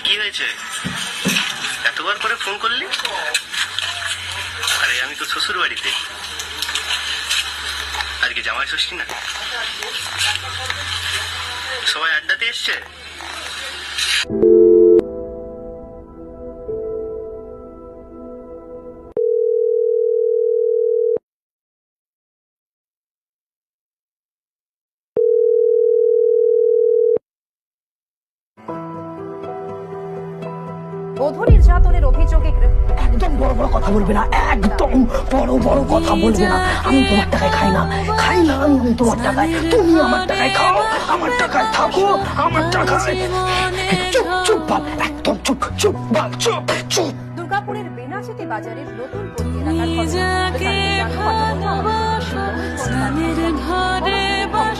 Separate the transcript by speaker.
Speaker 1: কি হয়েছে? এতবার করে ফোন করলি? আরে, আমি তো শ্বশুর বাড়িতে আজকে জামাই ষষ্ঠী না? সবাই আড্ডাতে এসছে?
Speaker 2: বধূ নির্যাতনের অভিযোগে
Speaker 3: একদম বড় বড় কথা বলবে না একদম বড় বড় কথা বলবে না। আমি তোমার টাকায় খাই না খাই না আমি তোমার টাকায়। তুমি আমার টাকায় খাও আমার টাকায় থাকো আমার টাকায়। চুপ চুপ বাল একদম চুপ চুপ বাল চুপ চুপ।
Speaker 2: দুর্গাপুরের বেনাচিতি বাজারের নতুন পল্লী এলাকার ঘটনা।
Speaker 4: স্নানের ঘরে জীবন